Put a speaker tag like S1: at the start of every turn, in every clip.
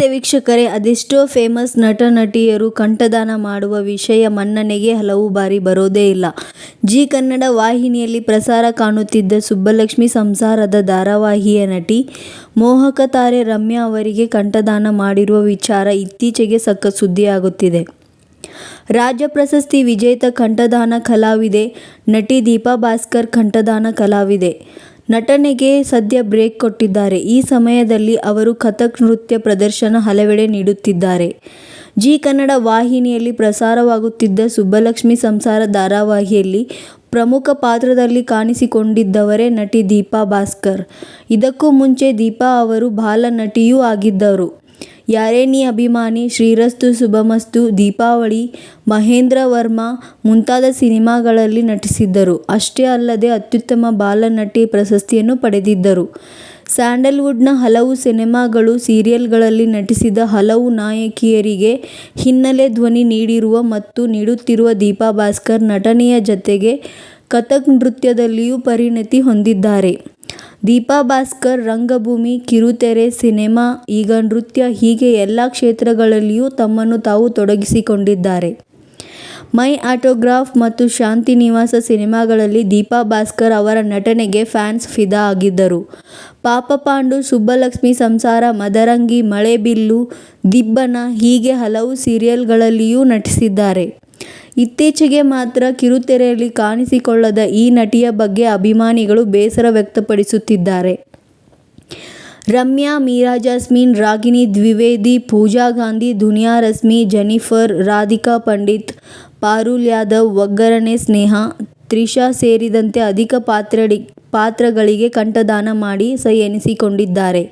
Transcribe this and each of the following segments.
S1: ನಮಸ್ತೆ ವೀಕ್ಷಕರೇ. ಅದೆಷ್ಟೋ ಫೇಮಸ್ ನಟ, ನಟಿಯರು ಕಂಠದಾನ ಮಾಡುವ ವಿಷಯ ಮನ್ನಣೆಗೆ ಹಲವು ಬಾರಿ ಬರೋದೇ ಇಲ್ಲ. ಜಿ ಕನ್ನಡ ವಾಹಿನಿಯಲ್ಲಿ ಪ್ರಸಾರ ಕಾಣುತ್ತಿದ್ದ ಸುಬ್ಬಲಕ್ಷ್ಮಿ ಸಂಸಾರದ ಧಾರಾವಾಹಿಯ ನಟಿ ಮೋಹಕ ತಾರೆ ರಮ್ಯಾ ಅವರಿಗೆ ಕಂಠದಾನ ಮಾಡಿರುವ ವಿಚಾರ ಇತ್ತೀಚೆಗೆ ಸಕ್ಕ ಸುದ್ದಿಯಾಗುತ್ತಿದೆ. ರಾಜ್ಯ ಪ್ರಶಸ್ತಿ ವಿಜೇತ ಕಂಠದಾನ ಕಲಾವಿದೆ ನಟಿ ದೀಪಾ ಭಾಸ್ಕರ್ ಕಂಠದಾನ ಕಲಾವಿದೆ. ನಟನೆಗೆ ಸದ್ಯ ಬ್ರೇಕ್ ಕೊಟ್ಟಿದ್ದಾರೆ. ಈ ಸಮಯದಲ್ಲಿ ಅವರು ಕಥಕ್ ನೃತ್ಯ ಪ್ರದರ್ಶನ ಹಲವೆಡೆ ನೀಡುತ್ತಿದ್ದಾರೆ. ಜೀ ಕನ್ನಡ ವಾಹಿನಿಯಲ್ಲಿ ಪ್ರಸಾರವಾಗುತ್ತಿದ್ದ ಸುಬ್ಬಲಕ್ಷ್ಮಿ ಸಂಸಾರ ಧಾರಾವಾಹಿಯಲ್ಲಿ ಪ್ರಮುಖ ಪಾತ್ರದಲ್ಲಿ ಕಾಣಿಸಿಕೊಂಡಿದ್ದವರೇ ನಟಿ ದೀಪಾ ಭಾಸ್ಕರ್. ಇದಕ್ಕೂ ಮುಂಚೆ ದೀಪಾ ಅವರು ಬಾಲ ನಟಿಯೂ ಆಗಿದ್ದರು. ಯಾರೇ ನೀ ಅಭಿಮಾನಿ, ಶ್ರೀರಸ್ತು, ಶುಭಮಸ್ತು, ದೀಪಾವಳಿ ಮಹೇಂದ್ರ ವರ್ಮ ಮುಂತಾದ ಸಿನಿಮಾಗಳಲ್ಲಿ ನಟಿಸಿದ್ದರು. ಅಷ್ಟೇ ಅಲ್ಲದೆ ಅತ್ಯುತ್ತಮ ಬಾಲನಟಿ ಪ್ರಶಸ್ತಿಯನ್ನು ಪಡೆದಿದ್ದರು. ಸ್ಯಾಂಡಲ್ವುಡ್ನ ಹಲವು ಸಿನಿಮಾಗಳು, ಸೀರಿಯಲ್ಗಳಲ್ಲಿ ನಟಿಸಿದ ಹಲವು ನಾಯಕಿಯರಿಗೆ ಹಿನ್ನೆಲೆ ಧ್ವನಿ ನೀಡಿರುವ ಮತ್ತು ನೀಡುತ್ತಿರುವ ದೀಪಾ ಭಾಸ್ಕರ್ ನಟನೆಯ ಜತೆಗೆ ಕಥಕ್ ನೃತ್ಯದಲ್ಲಿಯೂ ಪರಿಣತಿ ಹೊಂದಿದ್ದಾರೆ. ದೀಪಾ ಭಾಸ್ಕರ್ ರಂಗಭೂಮಿ, ಕಿರುತೆರೆ, ಸಿನಿಮಾ, ಈಗ ನೃತ್ಯ ಹೀಗೆ ಎಲ್ಲ ಕ್ಷೇತ್ರಗಳಲ್ಲಿಯೂ ತಮ್ಮನ್ನು ತಾವು ತೊಡಗಿಸಿಕೊಂಡಿದ್ದಾರೆ. ಮೈ ಆಟೋಗ್ರಾಫ್ ಮತ್ತು ಶಾಂತಿ ನಿವಾಸ ಸಿನಿಮಾಗಳಲ್ಲಿ ದೀಪಾ ಭಾಸ್ಕರ್ ಅವರ ನಟನೆಗೆ ಫ್ಯಾನ್ಸ್ ಫಿದಾ ಆಗಿದ್ದರು. ಪಾಪ ಪಾಂಡು, ಸುಬ್ಬಲಕ್ಷ್ಮಿ ಸಂಸಾರ, ಮದರಂಗಿ ಮಳೆಬಿಲ್ಲು ದಿಬ್ಬನ ಹೀಗೆ ಹಲವು ಸೀರಿಯಲ್ಗಳಲ್ಲಿಯೂ ನಟಿಸಿದ್ದಾರೆ. ಇತ್ತೀಚೆಗೆ ಮಾತ್ರ ಕಿರುತೆರೆಯಲ್ಲಿ ಕಾಣಿಸಿಕೊಳ್ಳದ ಈ ನಟಿಯ ಬಗ್ಗೆ ಅಭಿಮಾನಿಗಳು ಬೇಸರ ವ್ಯಕ್ತಪಡಿಸುತ್ತಿದ್ದಾರೆ. ರಮ್ಯಾ, ಮೀರಾ ಜಾಸ್ಮಿನ್, ರಾಗಿಣಿ, ದ್ವಿವೇದಿ, ಪೂಜಾ ಗಾಂಧಿ, ದುನಿಯಾ ರಶ್ಮಿ, ಜೆನಿಫರ್, ರಾಧಿಕಾ ಪಂಡಿತ್, ಪಾರುಲ್ ಯಾದವ್, ಒಗ್ಗರಣೆ ಸ್ನೇಹಾ, ತ್ರಿಷಾ ಸೇರಿದಂತೆ ಅಧಿಕ ಪಾತ್ರಗಳಿಗೆ ಕಂಠದಾನ ಮಾಡಿ ಸೈ ಎನಿಸಿಕೊಂಡಿದ್ದಾರೆ.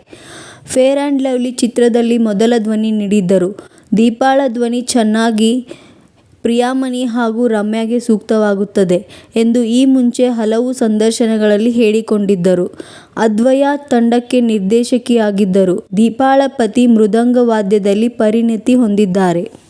S1: ಫೇರ್ ಆ್ಯಂಡ್ ಲವ್ಲಿ ಚಿತ್ರದಲ್ಲಿ ಮೊದಲ ಧ್ವನಿ ನೀಡಿದ್ದರು. ದೀಪಾಳ ಧ್ವನಿ ಚೆನ್ನಾಗಿ ಪ್ರಿಯಾಮಣಿ ಹಾಗೂ ರಮ್ಯಾಗೆ ಸೂಕ್ತವಾಗುತ್ತದೆ ಎಂದು ಈ ಮುಂಚೆ ಹಲವು ಸಂದರ್ಶನಗಳಲ್ಲಿ ಹೇಳಿಕೊಂಡಿದ್ದರು. ಅದ್ವಯ ತಂಡಕ್ಕೆ ನಿರ್ದೇಶಕಿಯಾಗಿದ್ದರು. ದೀಪಾಳ ಪತಿ ಮೃದಂಗ ವಾದ್ಯದಲ್ಲಿ ಪರಿಣತಿ ಹೊಂದಿದ್ದಾರೆ.